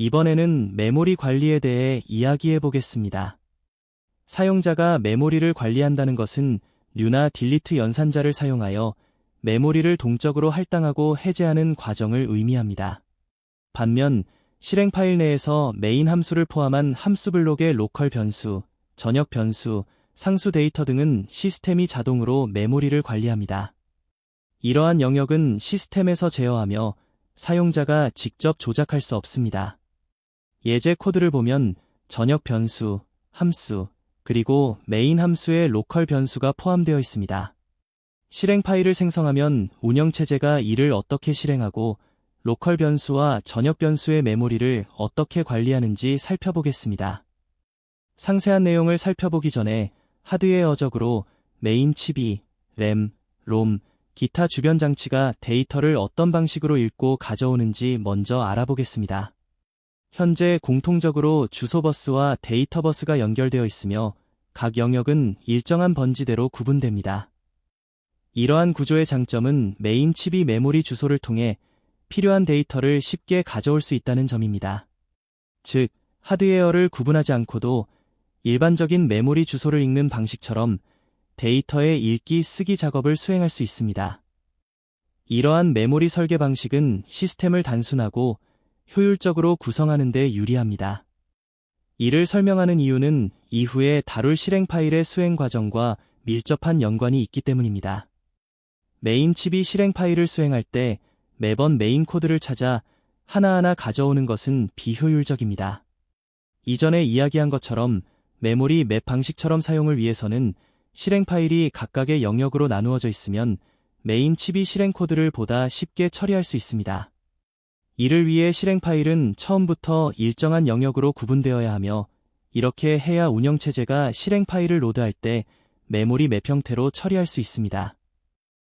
이번에는 메모리 관리에 대해 이야기해 보겠습니다. 사용자가 메모리를 관리한다는 것은 류나 딜리트 연산자를 사용하여 메모리를 동적으로 할당하고 해제하는 과정을 의미합니다. 반면 실행 파일 내에서 메인 함수를 포함한 함수 블록의 로컬 변수, 전역 변수, 상수 데이터 등은 시스템이 자동으로 메모리를 관리합니다. 이러한 영역은 시스템에서 제어하며 사용자가 직접 조작할 수 없습니다. 예제 코드를 보면 전역 변수, 함수, 그리고 메인 함수의 로컬 변수가 포함되어 있습니다. 실행 파일을 생성하면 운영체제가 이를 어떻게 실행하고 로컬 변수와 전역 변수의 메모리를 어떻게 관리하는지 살펴보겠습니다. 상세한 내용을 살펴보기 전에 하드웨어적으로 메인 칩이 램, 롬, 기타 주변 장치가 데이터를 어떤 방식으로 읽고 가져오는지 먼저 알아보겠습니다. 현재 공통적으로 주소 버스와 데이터 버스가 연결되어 있으며 각 영역은 일정한 번지대로 구분됩니다. 이러한 구조의 장점은 메인 칩이 메모리 주소를 통해 필요한 데이터를 쉽게 가져올 수 있다는 점입니다. 즉, 하드웨어를 구분하지 않고도 일반적인 메모리 주소를 읽는 방식처럼 데이터의 읽기 쓰기 작업을 수행할 수 있습니다. 이러한 메모리 설계 방식은 시스템을 단순하고 효율적으로 구성하는 데 유리합니다. 이를 설명하는 이유는 이후에 다룰 실행 파일의 수행 과정과 밀접한 연관이 있기 때문입니다. 메인 칩이 실행 파일을 수행할 때 매번 메인 코드를 찾아 하나하나 가져오는 것은 비효율적입니다. 이전에 이야기한 것처럼 메모리 맵 방식처럼 사용을 위해서는 실행 파일이 각각의 영역으로 나누어져 있으면 메인 칩이 실행 코드를 보다 쉽게 처리할 수 있습니다. 이를 위해 실행 파일은 처음부터 일정한 영역으로 구분되어야 하며 이렇게 해야 운영체제가 실행 파일을 로드할 때 메모리 맵 형태로 처리할 수 있습니다.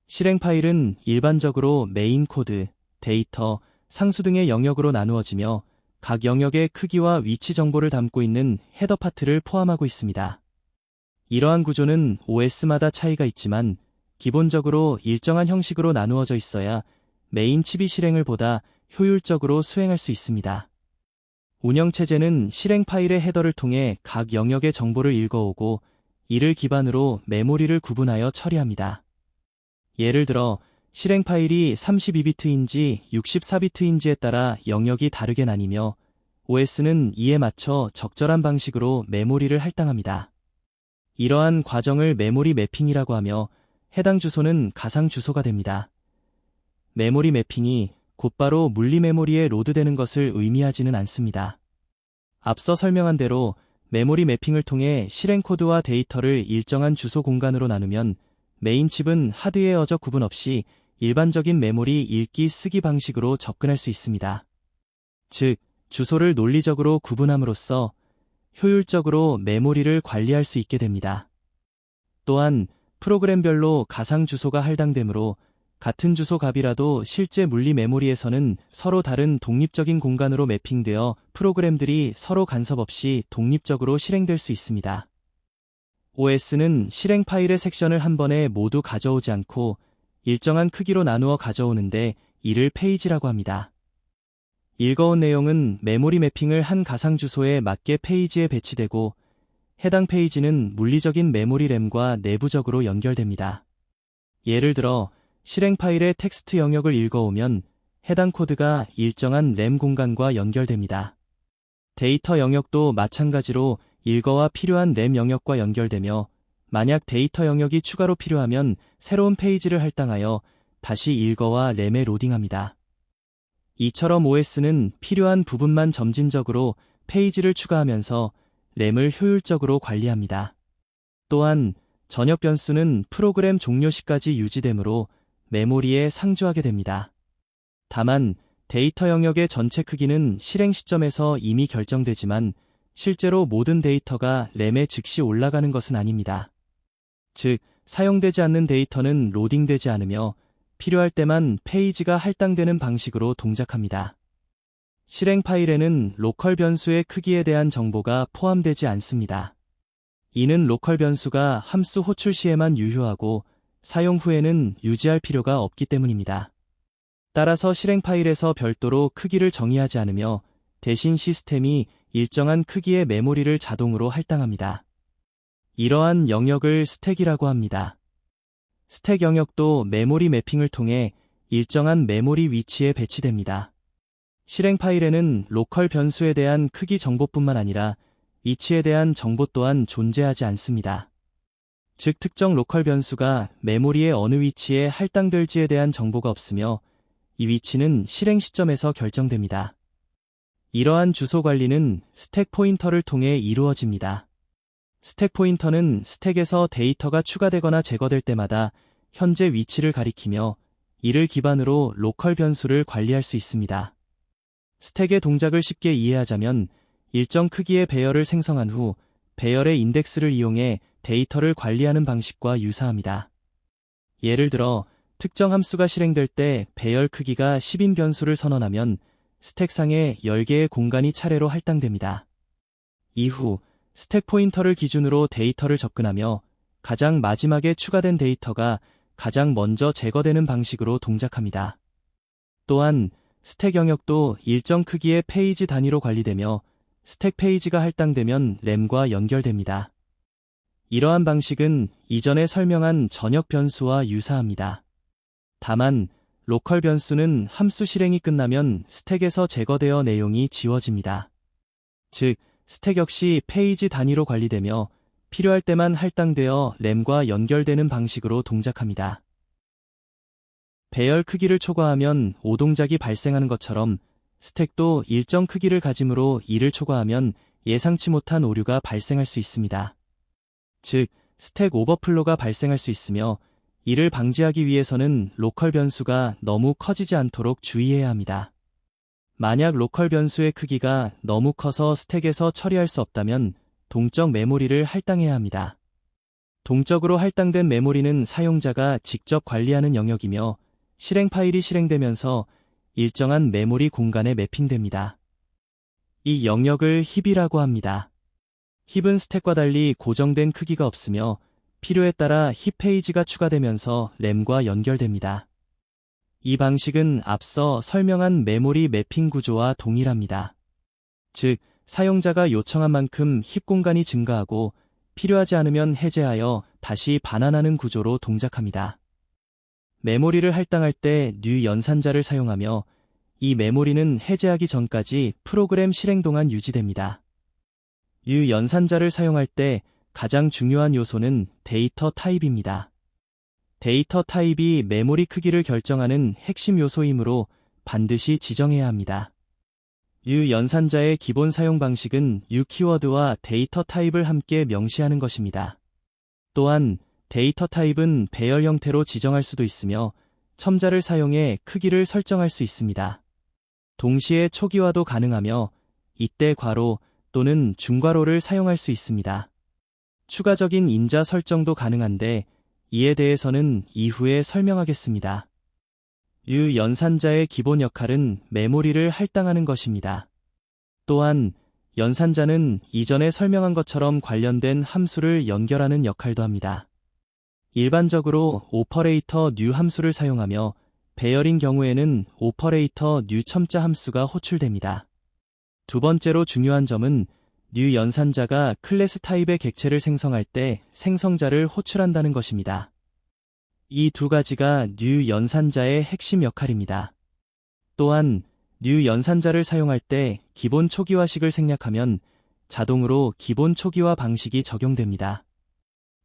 실행 파일은 일반적으로 메인 코드, 데이터, 상수 등의 영역으로 나누어지며 각 영역의 크기와 위치 정보를 담고 있는 헤더 파트를 포함하고 있습니다. 이러한 구조는 OS마다 차이가 있지만 기본적으로 일정한 형식으로 나누어져 있어야 메인 칩이 실행을 보다 효율적으로 수행할 수 있습니다. 운영체제는 실행 파일의 헤더를 통해 각 영역의 정보를 읽어오고 이를 기반으로 메모리를 구분하여 처리합니다. 예를 들어 실행 파일이 32비트인지 64비트인지에 따라 영역이 다르게 나뉘며 OS는 이에 맞춰 적절한 방식으로 메모리를 할당합니다. 이러한 과정을 메모리 매핑이라고 하며 해당 주소는 가상 주소가 됩니다. 메모리 매핑이 곧바로 물리 메모리에 로드되는 것을 의미하지는 않습니다. 앞서 설명한 대로 메모리 매핑을 통해 실행 코드와 데이터를 일정한 주소 공간으로 나누면 메인 칩은 하드웨어적 구분 없이 일반적인 메모리 읽기 쓰기 방식으로 접근할 수 있습니다. 즉, 주소를 논리적으로 구분함으로써 효율적으로 메모리를 관리할 수 있게 됩니다. 또한 프로그램별로 가상 주소가 할당되므로 같은 주소 값이라도 실제 물리 메모리에서는 서로 다른 독립적인 공간으로 매핑되어 프로그램들이 서로 간섭 없이 독립적으로 실행될 수 있습니다. OS는 실행 파일의 섹션을 한 번에 모두 가져오지 않고 일정한 크기로 나누어 가져오는데 이를 페이지라고 합니다. 읽어온 내용은 메모리 매핑을 한 가상 주소에 맞게 페이지에 배치되고 해당 페이지는 물리적인 메모리 램과 내부적으로 연결됩니다. 예를 들어 실행 파일의 텍스트 영역을 읽어오면 해당 코드가 일정한 램 공간과 연결됩니다. 데이터 영역도 마찬가지로 읽어와 필요한 램 영역과 연결되며 만약 데이터 영역이 추가로 필요하면 새로운 페이지를 할당하여 다시 읽어와 램에 로딩합니다. 이처럼 OS는 필요한 부분만 점진적으로 페이지를 추가하면서 램을 효율적으로 관리합니다. 또한 전역 변수는 프로그램 종료 시까지 유지되므로 메모리에 상주하게 됩니다. 다만 데이터 영역의 전체 크기는 실행 시점에서 이미 결정되지만 실제로 모든 데이터가 램에 즉시 올라가는 것은 아닙니다. 즉, 사용되지 않는 데이터는 로딩되지 않으며 필요할 때만 페이지가 할당되는 방식으로 동작합니다. 실행 파일에는 로컬 변수의 크기에 대한 정보가 포함되지 않습니다. 이는 로컬 변수가 함수 호출 시에만 유효하고 사용 후에는 유지할 필요가 없기 때문입니다. 따라서 실행 파일에서 별도로 크기를 정의하지 않으며 대신 시스템이 일정한 크기의 메모리를 자동으로 할당합니다. 이러한 영역을 스택이라고 합니다. 스택 영역도 메모리 매핑을 통해 일정한 메모리 위치에 배치됩니다. 실행 파일에는 로컬 변수에 대한 크기 정보뿐만 아니라 위치에 대한 정보 또한 존재하지 않습니다. 즉 특정 로컬 변수가 메모리의 어느 위치에 할당될지에 대한 정보가 없으며 이 위치는 실행 시점에서 결정됩니다. 이러한 주소 관리는 스택 포인터를 통해 이루어집니다. 스택 포인터는 스택에서 데이터가 추가되거나 제거될 때마다 현재 위치를 가리키며 이를 기반으로 로컬 변수를 관리할 수 있습니다. 스택의 동작을 쉽게 이해하자면 일정 크기의 배열을 생성한 후 배열의 인덱스를 이용해 데이터를 관리하는 방식과 유사합니다. 예를 들어 특정 함수가 실행될 때 배열 크기가 10인 변수를 선언하면 스택상에 10개의 공간이 차례로 할당됩니다. 이후 스택 포인터를 기준으로 데이터를 접근하며 가장 마지막에 추가된 데이터가 가장 먼저 제거되는 방식으로 동작합니다. 또한 스택 영역도 일정 크기의 페이지 단위로 관리되며 스택 페이지가 할당되면 램과 연결됩니다. 이러한 방식은 이전에 설명한 전역 변수와 유사합니다. 다만 로컬 변수는 함수 실행이 끝나면 스택에서 제거되어 내용이 지워집니다. 즉, 스택 역시 페이지 단위로 관리되며 필요할 때만 할당되어 램과 연결되는 방식으로 동작합니다. 배열 크기를 초과하면 오동작이 발생하는 것처럼 스택도 일정 크기를 가지므로 이를 초과하면 예상치 못한 오류가 발생할 수 있습니다. 즉, 스택 오버플로가 발생할 수 있으며 이를 방지하기 위해서는 로컬 변수가 너무 커지지 않도록 주의해야 합니다. 만약 로컬 변수의 크기가 너무 커서 스택에서 처리할 수 없다면 동적 메모리를 할당해야 합니다. 동적으로 할당된 메모리는 사용자가 직접 관리하는 영역이며 실행 파일이 실행되면서 일정한 메모리 공간에 매핑됩니다. 이 영역을 힙이라고 합니다. 힙은 스택과 달리 고정된 크기가 없으며 필요에 따라 힙 페이지가 추가되면서 램과 연결됩니다. 이 방식은 앞서 설명한 메모리 매핑 구조와 동일합니다. 즉, 사용자가 요청한 만큼 힙 공간이 증가하고 필요하지 않으면 해제하여 다시 반환하는 구조로 동작합니다. 메모리를 할당할 때 뉴 연산자를 사용하며 이 메모리는 해제하기 전까지 프로그램 실행 동안 유지됩니다. 유 연산자를 사용할 때 가장 중요한 요소는 데이터 타입입니다. 데이터 타입이 메모리 크기를 결정하는 핵심 요소이므로 반드시 지정해야 합니다. 유 연산자의 기본 사용 방식은 유 키워드와 데이터 타입을 함께 명시하는 것입니다. 또한 데이터 타입은 배열 형태로 지정할 수도 있으며 첨자를 사용해 크기를 설정할 수 있습니다. 동시에 초기화도 가능하며 이때 괄호 또는 중괄호를 사용할 수 있습니다. 추가적인 인자 설정도 가능한데 이에 대해서는 이후에 설명하겠습니다. 유 연산자의 기본 역할은 메모리를 할당하는 것입니다. 또한 연산자는 이전에 설명한 것처럼 관련된 함수를 연결하는 역할도 합니다. 일반적으로 오퍼레이터 뉴 함수를 사용하며 배열인 경우에는 오퍼레이터 뉴 첨자 함수가 호출됩니다. 두 번째로 중요한 점은 뉴 연산자가 클래스 타입의 객체를 생성할 때 생성자를 호출한다는 것입니다. 이 두 가지가 뉴 연산자의 핵심 역할입니다. 또한 뉴 연산자를 사용할 때 기본 초기화식을 생략하면 자동으로 기본 초기화 방식이 적용됩니다.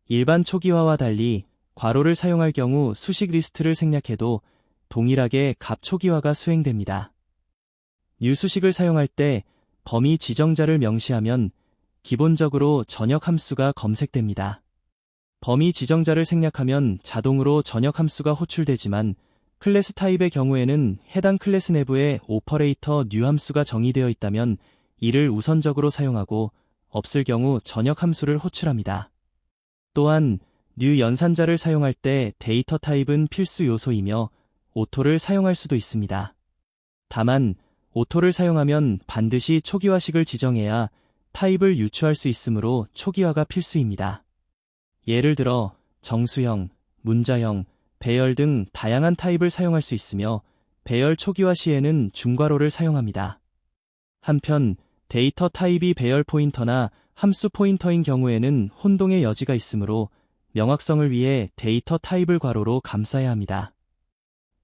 일반 초기화와 달리 괄호를 사용할 경우 수식 리스트를 생략해도 동일하게 값 초기화가 수행됩니다. 뉴 수식을 사용할 때 범위 지정자를 명시하면 기본적으로 전역 함수가 검색됩니다. 범위 지정자를 생략하면 자동으로 전역 함수가 호출되지만 클래스 타입의 경우에는 해당 클래스 내부에 오퍼레이터 뉴 함수가 정의되어 있다면 이를 우선적으로 사용하고 없을 경우 전역 함수를 호출합니다. 또한 뉴 연산자를 사용할 때 데이터 타입은 필수 요소이며 오토를 사용할 수도 있습니다. 다만 오토를 사용하면 반드시 초기화식을 지정해야 타입을 유추할 수 있으므로 초기화가 필수입니다. 예를 들어 정수형, 문자형, 배열 등 다양한 타입을 사용할 수 있으며 배열 초기화 시에는 중괄호를 사용합니다. 한편 데이터 타입이 배열 포인터나 함수 포인터인 경우에는 혼동의 여지가 있으므로 명확성을 위해 데이터 타입을 괄호로 감싸야 합니다.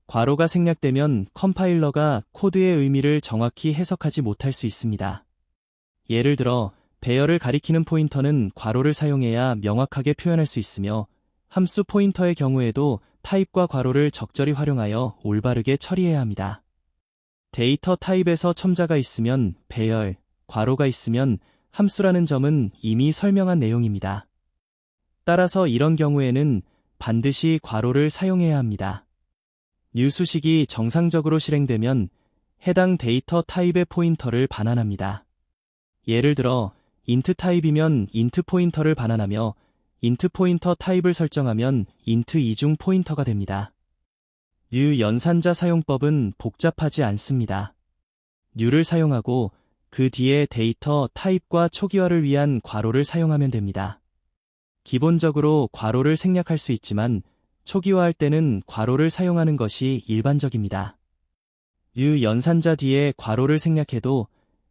괄호가 생략되면 컴파일러가 코드의 의미를 정확히 해석하지 못할 수 있습니다. 예를 들어 배열을 가리키는 포인터는 괄호를 사용해야 명확하게 표현할 수 있으며 함수 포인터의 경우에도 타입과 괄호를 적절히 활용하여 올바르게 처리해야 합니다. 데이터 타입에서 첨자가 있으면 배열, 괄호가 있으면 함수라는 점은 이미 설명한 내용입니다. 따라서 이런 경우에는 반드시 괄호를 사용해야 합니다. 뉴수식이 정상적으로 실행되면 해당 데이터 타입의 포인터를 반환합니다. 예를 들어 int 타입이면 int 포인터를 반환하며 int 포인터 타입을 설정하면 int 이중 포인터가 됩니다. new 연산자 사용법은 복잡하지 않습니다. new를 사용하고 그 뒤에 데이터 타입과 초기화를 위한 괄호를 사용하면 됩니다. 기본적으로 괄호를 생략할 수 있지만 초기화할 때는 괄호를 사용하는 것이 일반적입니다. new 연산자 뒤에 괄호를 생략해도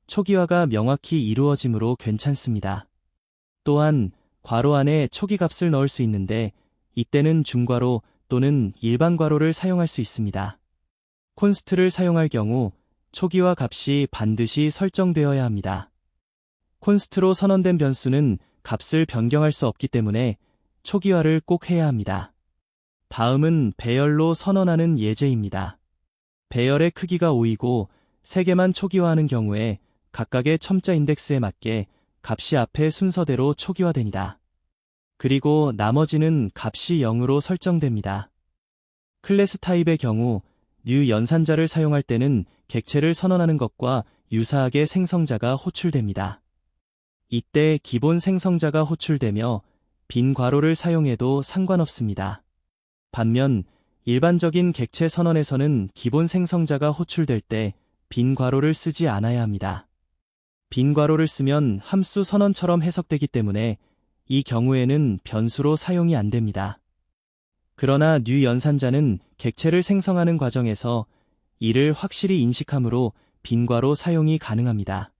초기화가 명확히 이루어지므로 괜찮습니다. 또한 괄호 안에 초기 값을 넣을 수 있는데 이때는 중괄호 또는 일반 괄호를 사용할 수 있습니다. 콘스트를 사용할 경우 초기화 값이 반드시 설정되어야 합니다. 콘스트로 선언된 변수는 값을 변경할 수 없기 때문에 초기화를 꼭 해야 합니다. 다음은 배열로 선언하는 예제입니다. 배열의 크기가 5이고 3개만 초기화하는 경우에 각각의 첨자 인덱스에 맞게 값이 앞에 순서대로 초기화됩니다. 그리고 나머지는 값이 0으로 설정됩니다. 클래스 타입의 경우 new 연산자를 사용할 때는 객체를 선언하는 것과 유사하게 생성자가 호출됩니다. 이때 기본 생성자가 호출되며 빈 괄호를 사용해도 상관없습니다. 반면 일반적인 객체 선언에서는 기본 생성자가 호출될 때 빈 괄호를 쓰지 않아야 합니다. 빈 괄호를 쓰면 함수 선언처럼 해석되기 때문에 이 경우에는 변수로 사용이 안 됩니다. 그러나 뉴 연산자는 객체를 생성하는 과정에서 이를 확실히 인식하므로 빈 괄호 사용이 가능합니다.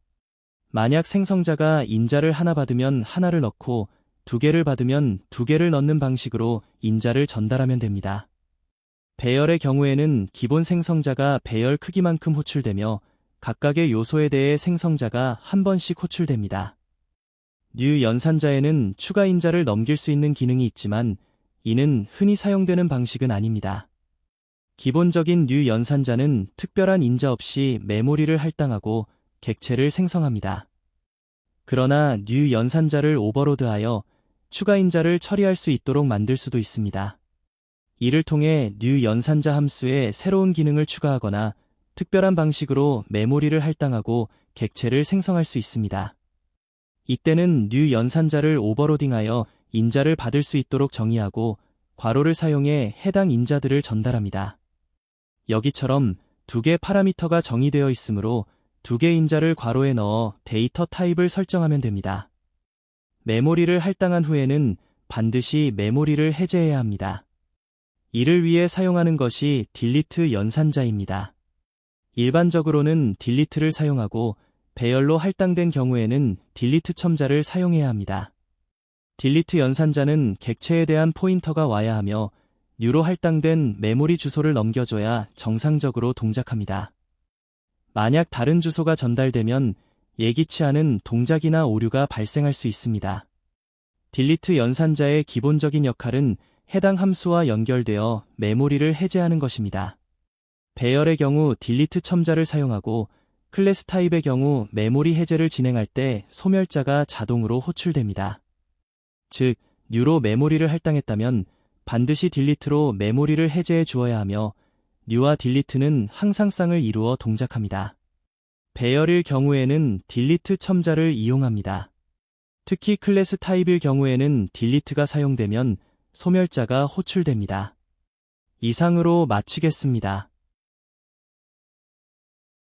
만약 생성자가 인자를 하나 받으면 하나를 넣고 두 개를 받으면 두 개를 넣는 방식으로 인자를 전달하면 됩니다. 배열의 경우에는 기본 생성자가 배열 크기만큼 호출되며 각각의 요소에 대해 생성자가 한 번씩 호출됩니다. 뉴 연산자에는 추가 인자를 넘길 수 있는 기능이 있지만 이는 흔히 사용되는 방식은 아닙니다. 기본적인 뉴 연산자는 특별한 인자 없이 메모리를 할당하고 객체를 생성합니다. 그러나 뉴 연산자를 오버로드하여 추가 인자를 처리할 수 있도록 만들 수도 있습니다. 이를 통해 뉴 연산자 함수에 새로운 기능을 추가하거나 특별한 방식으로 메모리를 할당하고 객체를 생성할 수 있습니다. 이때는 뉴 연산자를 오버로딩하여 인자를 받을 수 있도록 정의하고 괄호를 사용해 해당 인자들을 전달합니다. 여기처럼 두 개 파라미터가 정의되어 있으므로 두 개 인자를 괄호에 넣어 데이터 타입을 설정하면 됩니다. 메모리를 할당한 후에는 반드시 메모리를 해제해야 합니다. 이를 위해 사용하는 것이 딜리트 연산자입니다. 일반적으로는 딜리트를 사용하고 배열로 할당된 경우에는 딜리트 첨자를 사용해야 합니다. 딜리트 연산자는 객체에 대한 포인터가 와야 하며 뉴로 할당된 메모리 주소를 넘겨줘야 정상적으로 동작합니다. 만약 다른 주소가 전달되면 예기치 않은 동작이나 오류가 발생할 수 있습니다. 딜리트 연산자의 기본적인 역할은 해당 함수와 연결되어 메모리를 해제하는 것입니다. 배열의 경우 딜리트 첨자를 사용하고 클래스 타입의 경우 메모리 해제를 진행할 때 소멸자가 자동으로 호출됩니다. 즉, 뉴로 메모리를 할당했다면 반드시 딜리트로 메모리를 해제해 주어야 하며 뉴와 딜리트는 항상 쌍을 이루어 동작합니다. 배열일 경우에는 딜리트 첨자를 이용합니다. 특히 클래스 타입일 경우에는 딜리트가 사용되면 소멸자가 호출됩니다. 이상으로 마치겠습니다.